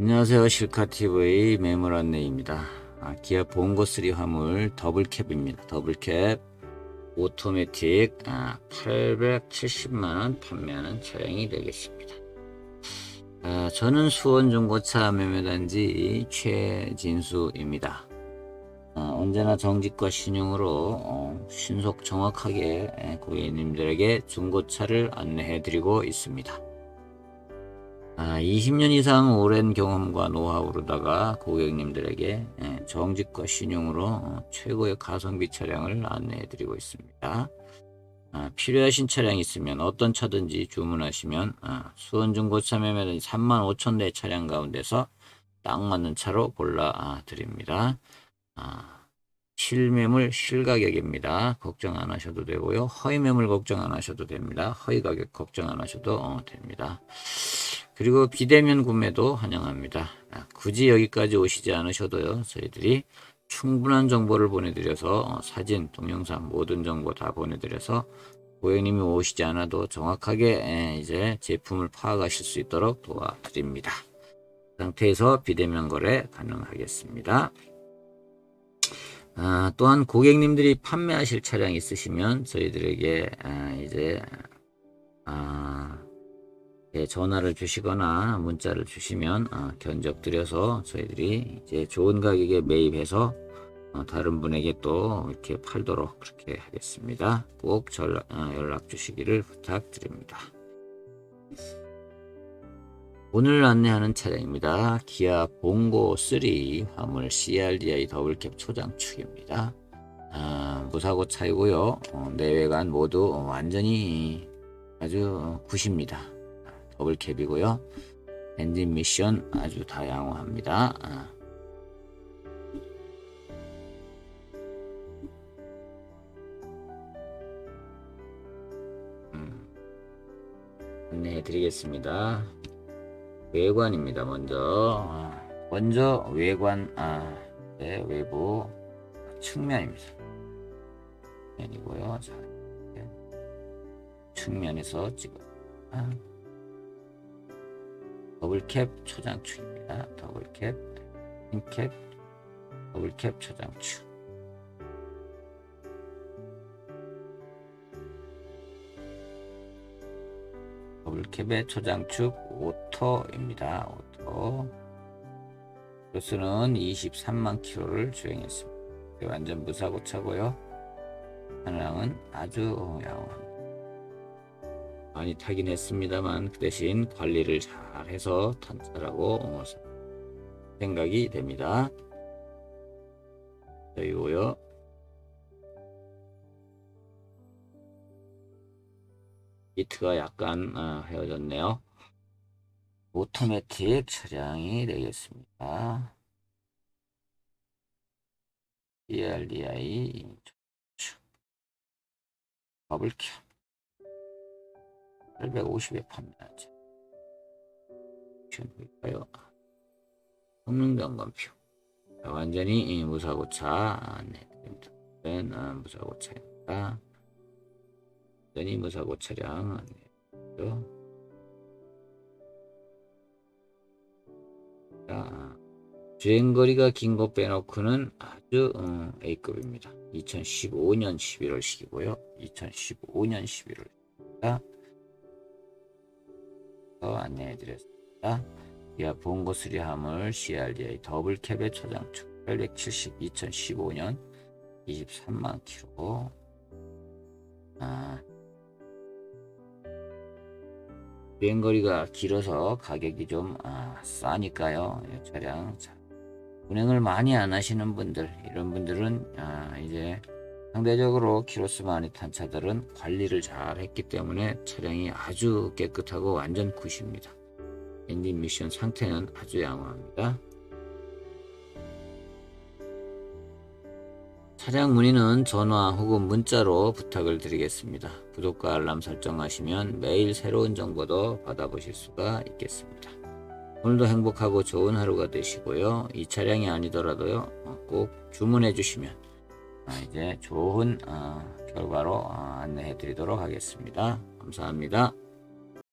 안녕하세요. 실카TV 매물 안내입니다. 아, 기아 봉고3 화물 더블캡입니다. 더블캡 오토매틱 아, 870만원 판매하는 차량이 되겠습니다. 아, 저는 수원 중고차 매매단지 최진수입니다. 아, 언제나 정직과 신용으로 어, 신속 정확하게 에, 고객님들에게 중고차를 안내해드리고 있습니다. 아, 20년 이상 오랜 경험과 노하우로다가 고객님들에게 예, 정직과 신용으로 어, 최고의 가성비 차량을 안내해 드리고 있습니다. 아, 필요하신 차량 있으면 어떤 차든지 주문하시면 아, 수원중고차 매매는 3만 5천 대 차량 가운데서 딱 맞는 차로 골라 아, 드립니다. 아, 실매물 실가격입니다. 걱정 안 하셔도 되고요. 허위 매물 걱정 안 하셔도 됩니다. 허위 가격 걱정 안 하셔도 어, 됩니다. 그리고 비대면 구매도 환영합니다. 아, 굳이 여기까지 오시지 않으셔도요. 저희들이 충분한 정보를 보내드려서 어, 사진, 동영상 모든 정보 다 보내드려서 고객님이 오시지 않아도 정확하게 에, 이제 제품을 파악하실 수 있도록 도와드립니다. 그 상태에서 비대면 거래 가능하겠습니다. 아, 또한 고객님들이 판매하실 차량 있으시면 저희들에게 아, 이제 아, 예, 전화를 주시거나 문자를 주시면 아, 견적 드려서 저희들이 이제 좋은 가격에 매입해서 어, 다른 분에게 또 이렇게 팔도록 그렇게 하겠습니다. 꼭 어, 연락 주시기를 부탁드립니다. 오늘 안내하는 차량입니다. 기아 봉고 3 화물 CRDI 더블캡 초장축입니다. 아, 무사고 차이고요. 어, 내외관 모두 완전히 아주 굿입니다. 더블캡이고요. 엔진 미션 아주 다양합니다. 아. 음. 안내해 드리겠습니다. 외관입니다. 먼저 아, 먼저 외관 아, 네, 외부 측면입니다. 면이고요. 자, 이렇게 측면에서 찍어. 아. 더블캡 초장축입니다. 더블캡, 흰캡, 더블캡 초장축. 더블캡의 초장축 오토입니다. 오토. 로스는 23만 킬로를 주행했습니다. 완전 무사고 차고요. 차량은 아주 양호합니다. 많이 타긴 했습니다만 그 대신 관리를 잘 해서 탄 차라고 생각이 됩니다. 저희고요. 히트가 약간 어, 헤어졌네요. 오토매틱 차량이 되겠습니다. ERDI 더블 캡 850에 판매하죠. 보일까요? 성능점검표. 완전히 이 무사고차 안내드립니다. 아, 무사고차입니다. 완전히 무사고 차량 안내드리죠. 자, 주행거리가 긴 거 빼놓고는 아주 어, A급입니다. 2015년 11월식이고요. 2015년 11월입니다. 안내해드렸습니다. 기아 봉고 수리 화물 CRDI 더블캡의 초장축 870 2015년 23만 킬로 아, 주행거리가 길어서 가격이 좀 아, 싸니까요. 이 차량 자, 운행을 많이 안 하시는 분들 이런 분들은 아, 이제 상대적으로 키로수 많이 탄 차들은 관리를 잘 했기 때문에 차량이 아주 깨끗하고 완전 굿입니다. 엔진 미션 상태는 아주 양호합니다. 차량 문의는 전화 혹은 문자로 부탁을 드리겠습니다. 구독과 알람 설정하시면 매일 새로운 정보도 받아보실 수가 있겠습니다. 오늘도 행복하고 좋은 하루가 되시고요. 이 차량이 아니더라도요, 꼭 주문해 주시면 아, 이제 좋은 어, 결과로 어, 안내해 드리도록 하겠습니다. 감사합니다.